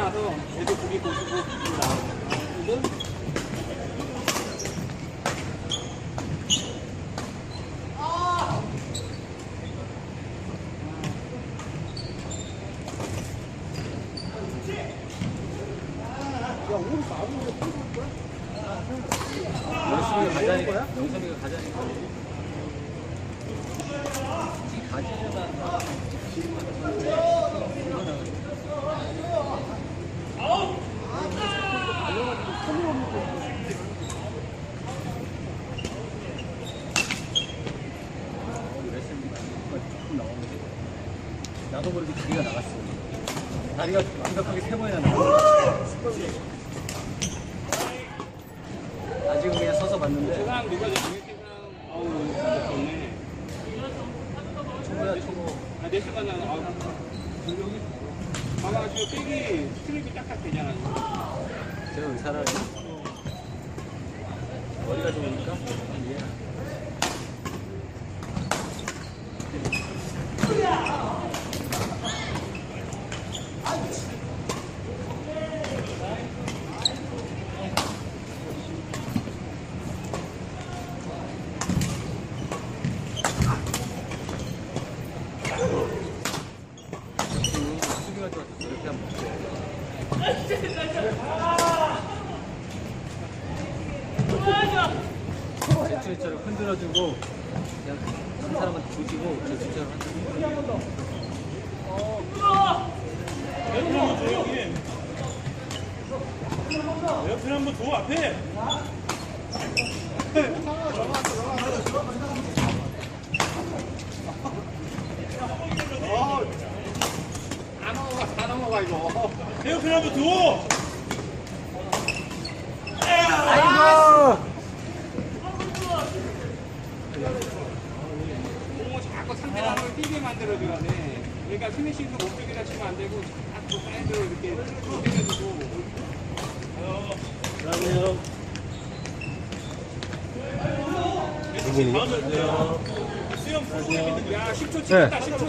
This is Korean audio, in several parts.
나서 애들 고기 고시고 나오거든. 영수이가 가자니까 영수이가 가자니까 이 가지려다 나도 모르게 다리가 나갔어. 다리가 완벽하게 세 번이나 나갔어. 아직은 그냥 서서 봤는데 아우 좋네. 초보야 초보. 아 내수가 나 아우. 봐봐 지금 백이 스트립이 딱딱 되잖아. 제가 의사라니 머리가 좋으니까 예. 수비가 좋아서 저렇게 하면 제출처럼 흔들어주고 그냥 한 사람한테 조지고 제출처럼 흔들고 옆에 한번 줘 앞에 다 넘어가 다 넘어가 이거. 옆에 한번 줘 공을 자꾸 상대방을 뛰게 만들어줘야 돼. 그러니까 스매싱도 목적이라 치면 안 되고 자꾸 사이드로 이렇게 당겨주고. 수영 프로그램 야 10초 찍었다 10초.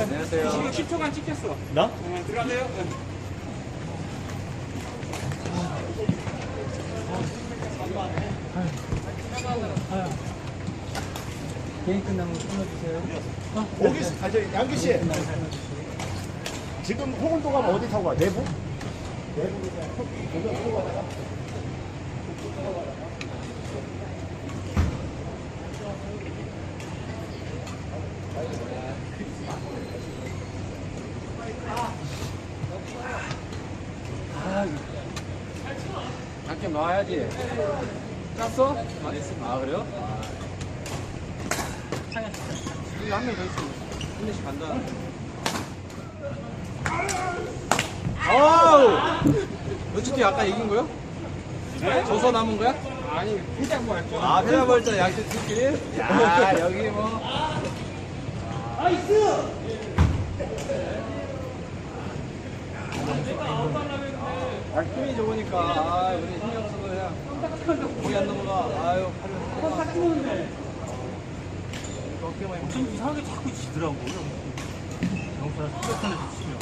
안녕하세요 지금 10초간 찍혔어. 나? 네, 들어가세요. 네. 게임 끝나면 끊어주세요 거기 아, 저 양기 씨. 지금 홍은도 가면 어디 타고 가? 내부? 잠깐 나와야지 깠어? 아 그래요? 여기 한명 더 있어 한 대씩 간다 아우 어떻게 아까 이긴 거요? 져서 남은 거야? 아니 회장부 할 거야. 아 패자벌자 양쪽 팀끼리? 야 여기 뭐 아, 힘이 좋으니까 아, 우리 힘이 없어서 그냥 거기 안 넘어가 아유 팔을 딱 끼는데 좀 이상하게 자꾸 지더라고요. 영수랑 스포츠에서 치면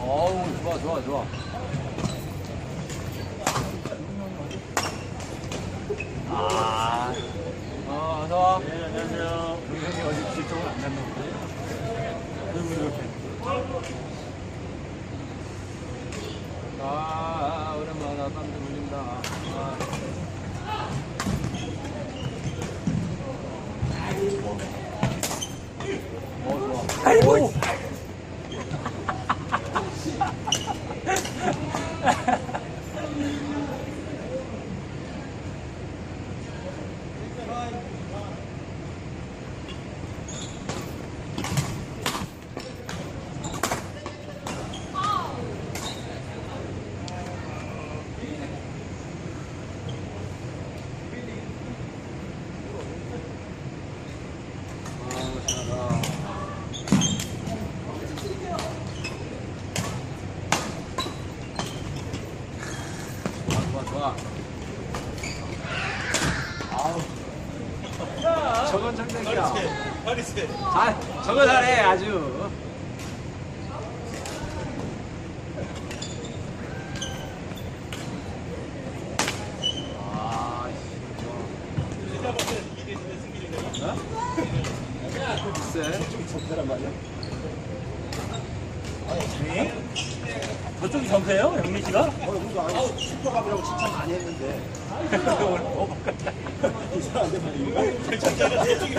어우 좋아 좋아 좋아 아 어, 어서 와. 네 안녕하세요 동생이 어디 질적으로 안 갔나 보네. 이렇게 아, 오랜만에 땀좀 흘린다. 아. 어, 좋아. 아이고! 장난이야. 파리세. 아, 저거 잘해 아주. 아, 씨. 글쎄. 사람 말이야. 저 쪽이 전패예요? 영민 씨가? 어, 우리도 아니 슈퍼갑이라고 칭찬 많이 했는데. 이상한데 말이야. 저쪽이 전패 지금.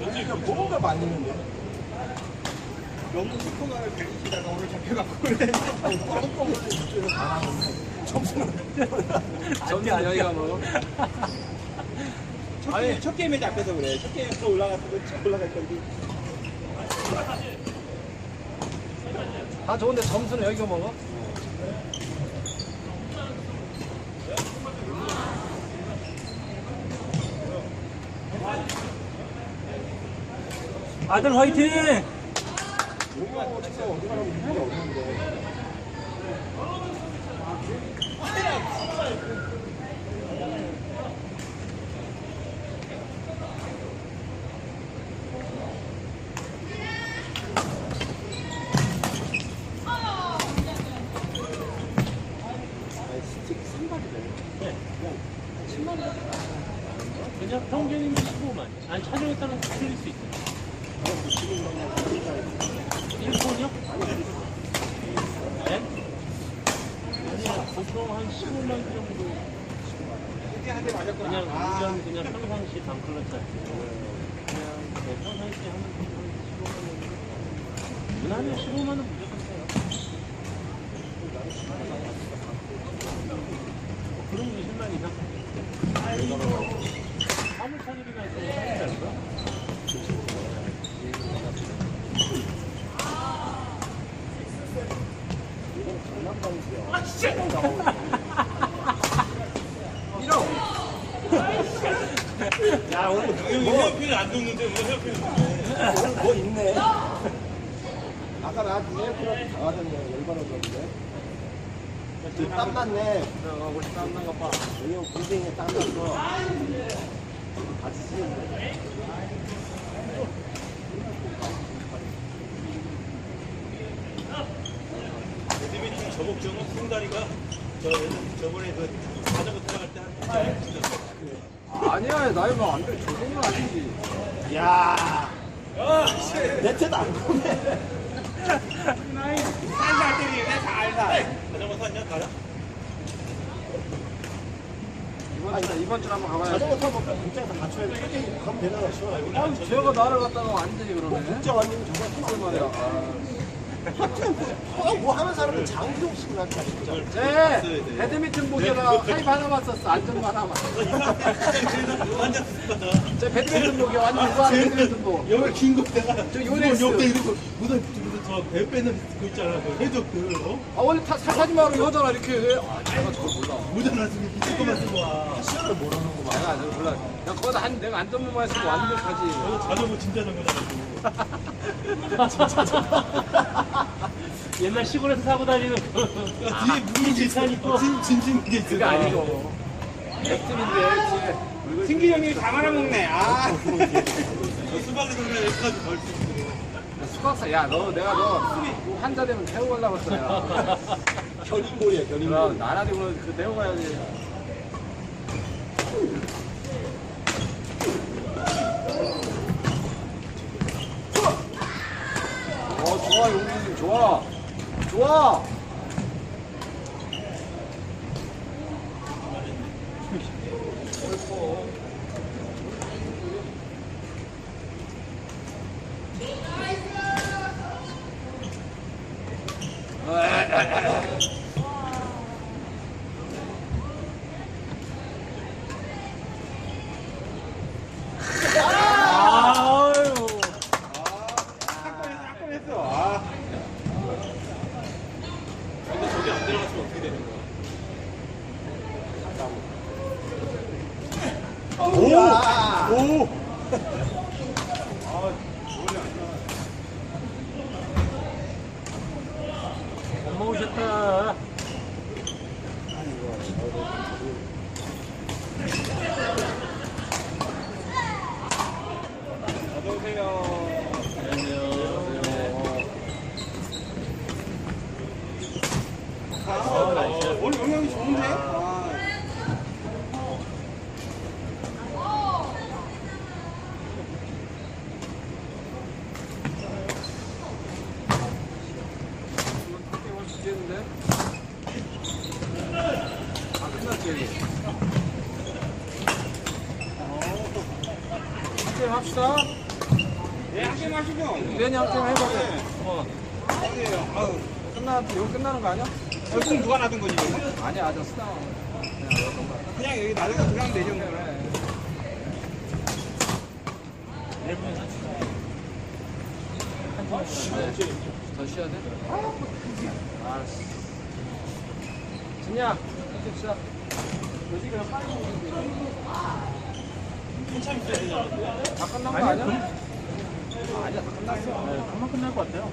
그냥 뭐가 많이는데. 너무 슈퍼가를 달리시다가 오늘 잡혀갖고 그래. 아니, 뻥뻥 흘리는 이쪽에서 당하는데. 점수는. 점수 여기가 뭐. 첫, 게임, 첫 게임에 잡혀서 그래. 첫 게임에 또 올라갔으면 쭉 올라갈 건데. 다 좋은데 점수는 여기가 먹어? 아들 화이팅! 이거 진짜 어디 가면 이게 없는데. 아니, 진짜 선발이네. 그냥 평균이면 15만. 아니, 차종에 따라서 틀릴 수 있어요. 1톤이요? 네? 아니야, 보통 한 15만 정도. 그냥 아, 운전 그냥 평상시 방클러치 하고 그냥 네, 평상시 건 15만 원. 무난히 15만 원 무조건 써요. 어, 그런 게 10만 이상. 화물 차들이나 좀 싸지 않을까? 야, 오늘 형이 헤어핀을 안 듣는데 뭐 헤어핀을 오늘 뭐 있네. 아까 나한테 에어프로 당하던데 열받았는데. 땀 났네. 하고 싶다 하는 것 봐. 여기 군대에 땀 났어. 같이 쓰는데. 배드민턴 저복정은 콩다리가 저 저번에 그 자전거 타갈 때한 진짜 아니야, 나이 뭐안 돼. 저 정도는 아니지. 야 네트도 안 보네. 살살 때리네, 살살. 자전거 탔냐 가라? 이번 주, 이번 주에 한번 가봐야지. 자전거 타고 입장에서 맞춰야 돼. 이렇게 가면 되나 쉬워. 아, 제가 나를 갖다가 완전히 그러네. 진짜 완전 정말 탔단 말이야. 어, 뭐 하는 사람은 장기용식을 한다 진짜. 제 배드민턴 목에다 하이브 하나만 썼어. 안전만 하나만. 완전 비슷하다. 제 배드민턴 목에 완전 무한 배드민턴 목. 여기 긴 거다가 저 요넥스. 옆에 이러고 묻어 묻어 저배 빼는 그 있잖아. 그 해적 그 어? 아, 원래 타, 사사지 마로 여자라 이렇게 해. 아, 제가 저걸 몰라. 모자 놨으면 밑에 거만 쓰고 와. 시간을 모르는구만. 내가 저 몰라. 야, 거기다 한, 내가 안 떴는만 쓰고 완벽하지. 너 자전거 진짜 자전거다. 옛날 시골에서 사고 다니는 그 뒤에 무기지 있고 진 진진 게 있어. 그게 아니고. 액tim. 승기 형이 다 말아먹네. 아. 저 수박이 그러면 여기까지 걸수 있어. 수박사, 야, 너, 내가 너, 환자 되면 태우 가려고 했어, 내가. 견인골이야 견인골. 그럼, 나라도 그 태우 가야지. 어, 좋아, 용진님, 좋아. 좋아. 아유. 사건했어, 사건했어. 아. 근데 저게 안 들어갔으면 어떻게 되는 거야? 오! 오. 엄마 오셨다. 좋다. 오늘 영향이 좋은데? 아. 이게 벌써 죽겠는데? 아, 끝났지? 게임 합시다. 네, 한개 마시죠. 한게임 해보자. 네. 어. 어디에요? 아유, 끝나, 이거 끝나는 거 아니야? 얼굴 누가 놔둔 거지? 이거? 아니야, 아직 쓰나. 그냥 여기 놔두고 들어가면 되죠. 뭐. 그래. 더 쉬어야 돼? 알았어. 이제 시작. 요식을 빨리 먹으면 돼. 다 끝난 거 아니야? 아니야, 다 끝났어. 네, 금방 끝날 것 같아요.